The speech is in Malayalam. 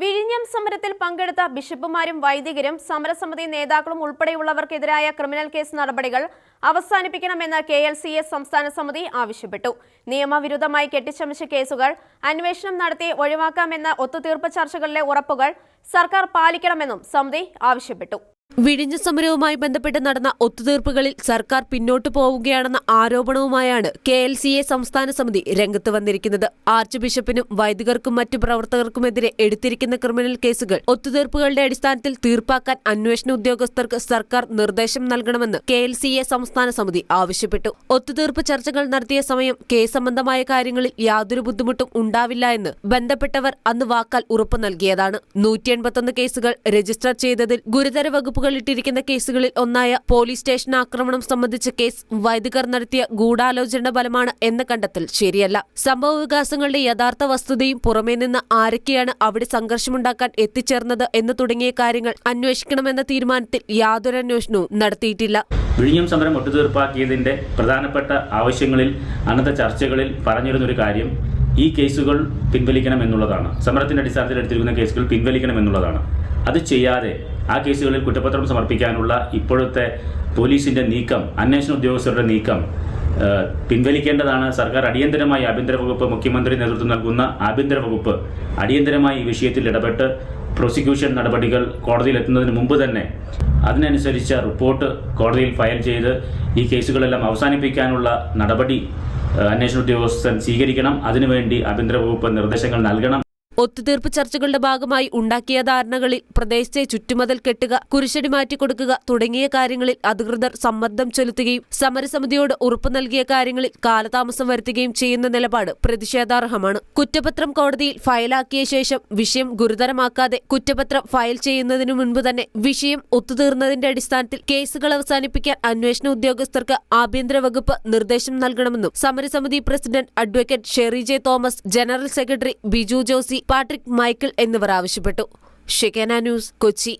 വിഴിഞ്ഞം സമരത്തിൽ പങ്കെടുത്ത ബിഷപ്പുമാരും വൈദികരും സമരസമിതി നേതാക്കളും ഉൾപ്പെടെയുള്ളവർക്കെതിരായ ക്രിമിനൽ കേസ് നടപടികൾ അവസാനിപ്പിക്കണമെന്ന് കെ എൽ സി എസ് സംസ്ഥാന സമിതി ആവശ്യപ്പെട്ടു. നിയമവിരുദ്ധമായി കെട്ടിച്ചമച്ച കേസുകൾ അന്വേഷണം നടത്തി ഒഴിവാക്കാമെന്ന ഒത്തുതീർപ്പ് ചർച്ചകളിലെ ഉറപ്പുകൾ സർക്കാർ പാലിക്കണമെന്നും സമിതി ആവശ്യപ്പെട്ടു. വിഴിഞ്ഞ സമരവുമായി ബന്ധപ്പെട്ട് നടന്ന ഒത്തുതീർപ്പുകളിൽ സർക്കാർ പിന്നോട്ടു പോവുകയാണെന്ന ആരോപണവുമായാണ് കെ എൽ സി എ സംസ്ഥാന സമിതി രംഗത്ത് വന്നിരിക്കുന്നത്. ആർച്ച് ബിഷപ്പിനും വൈദികർക്കും മറ്റു പ്രവർത്തകർക്കുമെതിരെ എടുത്തിരിക്കുന്ന ക്രിമിനൽ കേസുകൾ ഒത്തുതീർപ്പുകളുടെ അടിസ്ഥാനത്തിൽ തീർപ്പാക്കാൻ അന്വേഷണ ഉദ്യോഗസ്ഥർക്ക് സർക്കാർ നിർദ്ദേശം നൽകണമെന്ന് കെ എൽ സി എ സംസ്ഥാന സമിതി ആവശ്യപ്പെട്ടു. ഒത്തുതീർപ്പ് ചർച്ചകൾ നടത്തിയ സമയം കേസ് സംബന്ധമായ കാര്യങ്ങളിൽ യാതൊരു ബുദ്ധിമുട്ടും ഉണ്ടാവില്ല എന്ന് ബന്ധപ്പെട്ടവർ അന്ന് വാക്കാൽ ഉറപ്പു നൽകിയതാണ്. നൂറ്റി കേസുകൾ രജിസ്റ്റർ ചെയ്തതിൽ ഗുരുതര ഇട്ടിരിക്കുന്ന കേസുകളിൽ ഒന്നായ പോലീസ് സ്റ്റേഷൻ ആക്രമണം സംബന്ധിച്ച കേസ് വൈദികർ നടത്തിയ ഗൂഢാലോചന ഫലമാണ് എന്ന കണ്ടെത്തൽ ശരിയല്ല. സംഭവ വികാസങ്ങളുടെ യഥാർത്ഥ വസ്തുതയും പുറമേ നിന്ന് ആരൊക്കെയാണ് അവിടെ സംഘർഷമുണ്ടാക്കാൻ എത്തിച്ചേർന്നത് എന്ന് തുടങ്ങിയ കാര്യങ്ങൾ അന്വേഷിക്കണമെന്ന തീരുമാനത്തിൽ യാതൊരു അന്വേഷണവും നടത്തിയിട്ടില്ല. വിഴിഞ്ഞം സമരം ഒട്ടുതീർപ്പാക്കിയതിന്റെ പ്രധാനപ്പെട്ട ആവശ്യങ്ങളിൽ അന്നത്തെ ചർച്ചകളിൽ പറഞ്ഞിരുന്നൊരു കാര്യം ഈ കേസുകൾ പിൻവലിക്കണം എന്നുള്ളതാണ്. സമരത്തിന്റെ അടിസ്ഥാനത്തിൽ എടുത്തിരിക്കുന്ന കേസുകൾ പിൻവലിക്കണം എന്നുള്ളതാണ്. അത് ചെയ്യാതെ ആ കേസുകളിൽ കുറ്റപത്രം സമർപ്പിക്കാനുള്ള ഇപ്പോഴത്തെ പോലീസിന്റെ നീക്കം അന്വേഷണ ഉദ്യോഗസ്ഥരുടെ നീക്കം പിൻവലിക്കേണ്ടതാണ്. സർക്കാർ അടിയന്തരമായി ആഭ്യന്തര വകുപ്പ് മുഖ്യമന്ത്രി നേതൃത്വം നൽകുന്ന ആഭ്യന്തര വകുപ്പ് അടിയന്തരമായി ഈ വിഷയത്തിൽ ഇടപെട്ട് പ്രോസിക്യൂഷൻ നടപടികൾ കോടതിയിൽ എത്തുന്നതിന് മുമ്പ് തന്നെ അതിനനുസരിച്ച റിപ്പോർട്ട് കോടതിയിൽ ഫയൽ ചെയ്ത് ഈ കേസുകളെല്ലാം അവസാനിപ്പിക്കാനുള്ള നടപടി അന്വേഷണ ഉദ്യോഗസ്ഥൻ സ്വീകരിക്കണം. അതിനുവേണ്ടി ആഭ്യന്തര വകുപ്പ് നിർദ്ദേശങ്ങൾ നൽകണം. ഒത്തുതീർപ്പ് ചർച്ചകളുടെ ഭാഗമായി ഉണ്ടാക്കിയ ധാരണകളിൽ പ്രദേശത്തെ ചുറ്റുമതിൽ കെട്ടുക കുരിശടി മാറ്റിക്കൊടുക്കുക തുടങ്ങിയ കാര്യങ്ങളിൽ അധികൃതർ സമ്മർദ്ദം ചെലുത്തുകയും സമരസമിതിയോട് ഉറപ്പു നൽകിയ കാര്യങ്ങളിൽ കാലതാമസം വരുത്തുകയും ചെയ്യുന്ന നിലപാട് പ്രതിഷേധാർഹമാണ്. കുറ്റപത്രം കോടതിയിൽ ഫയലാക്കിയ ശേഷം വിഷയം ഗുരുതരമാക്കാതെ കുറ്റപത്രം ഫയൽ ചെയ്യുന്നതിനു മുൻപ് തന്നെ വിഷയം ഒത്തുതീർന്നതിന്റെ അടിസ്ഥാനത്തിൽ കേസുകൾ അവസാനിപ്പിക്കാൻ അന്വേഷണ ഉദ്യോഗസ്ഥർക്ക് ആഭ്യന്തര വകുപ്പ് നിർദ്ദേശം നൽകണമെന്നും സമരസമിതി president advocate Sherry J Thomas general secretary Biju Josy Patrick Michael എന്നിവർ ആവശ്യപ്പെട്ടു. ഷിക്കേന ന്യൂസ് കൊച്ചി.